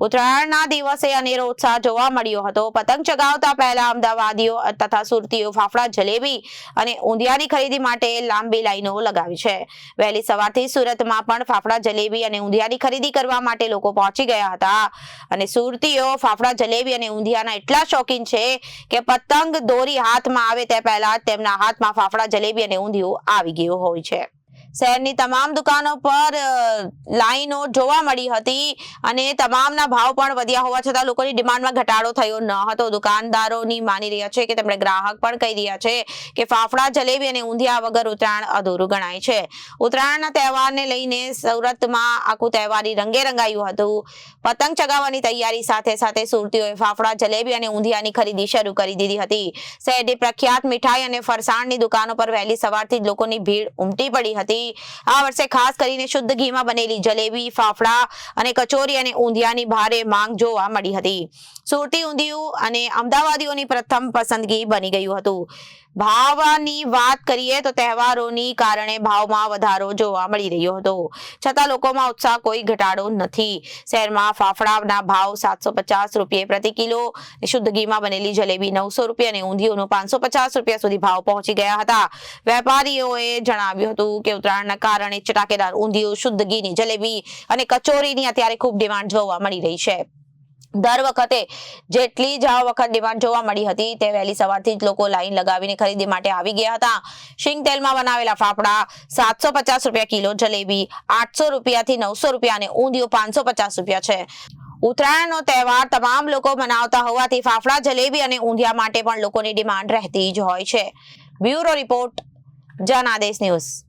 ઉત્તરાયણના દિવસે અનેરો ઉત્સાહ જોવા મળ્યો હતો. પતંગ ચગાવતા પહેલા અમદાવાદીઓ તથા સુરતીઓ ફાફડા, જલેબી અને ઊંધિયાની ખરીદી માટે લાંબી લાઈનો લગાવી છે. વહેલી સવારથી સુરતમાં પણ ફાફડા, જલેબી અને ઊંધિયાની ખરીદી કરવા માટે લોકો પહોંચી ગયા હતા. અને સુરતીઓ ફાફડા, જલેબી અને ઊંધિયાના એટલા શોખીન છે કે પતંગ દોરી હાથમાં આવે તે પહેલા તેમના હાથમાં ફાફડા, જલેબી અને ઊંધિયું આવી ગયું હોય છે. શહેરની તમામ દુકાનો પર લાઈનો જોવા મળી હતી અને તમામના ભાવ પણ વધ્યા હોવા છતાં લોકોની ડિમાન્ડમાં ઘટાડો થયો ન હતો. દુકાનદારોની માની રહ્યા છે કે તેમણે ગ્રાહક પણ કહી રહ્યા છે કે ફાફડા, જલેબી અને ઊંધિયા વગર ઉત્તરાયણ અધૂરું ગણાય છે. ઉત્તરાયણના તહેવારને લઈને સુરતમાં આખું તહેવારી રંગે રંગાયું હતું. પતંગ ચગાવવાની તૈયારી સાથે સાથે સુરતીઓએ ફાફડા, જલેબી અને ઊંધિયાની ખરીદી શરૂ કરી દીધી હતી. શહેરની પ્રખ્યાત મીઠાઈ અને ફરસાણની દુકાનો પર વહેલી સવારથી જ લોકોની ભીડ ઉમટી પડી હતી. આ વર્ષે ખાસ કરીને શુદ્ધ ઘીમાં બનેલી જલેબી, ફાફડા અને કચોરી અને ઊંધિયાની ભારે માંગ જોવા મળી હતી. સુરતી ઊંધિયું અને અમદાવાદીઓની પ્રથમ પસંદગી બની ગયું હતું. ભાવની વાત કરીએ તો તહેવારોની કારણે ભાવમાં વધારો જોવા મળી રહ્યો હતો. છતાં લોકોમાં ઉત્સાહ કોઈ ઘટાડો નથી. શહેરમાં ફાફડાના ભાવ સાતસો પચાસ રૂપિયા પ્રતિ કિલો શુદ્ધ ઘીમાં બનેલી જલેબી નવસો રૂપિયા અને ઊંધિયોનો પાંચસો પચાસ રૂપિયા સુધી ભાવ પહોંચી ગયા હતા. વેપારીઓએ જણાવ્યું હતું કે ઉત્તરાયણના કારણે ચટાકેદાર ઊંધિયું, શુદ્ધ ઘીની જલેબી અને કચોરીની અત્યારે ખૂબ ડિમાન્ડ જોવા મળી રહી છે. દર વખતે જેટલી જ વખત ડિમાન્ડ જોવા મળી હતી તે વહેલી સવારથી જ લોકો લાઈન લગાવીને ખરીદી માટે આવી ગયા હતા. શિંગ તેલમાં બનાવેલા ફાફડા સાતસો પચાસ રૂપિયા કિલો, જલેબી આઠસો રૂપિયાથી નવસો રૂપિયા અને ઊંધિયું પાંચસો પચાસ રૂપિયા છે. ઉત્તરાયણનો તહેવાર તમામ લોકો મનાવતા હોવાથી ફાફડા, જલેબી અને ઊંધિયા માટે પણ લોકોની ડિમાન્ડ રહેતી જ હોય છે. Bureau report, Janadesh news.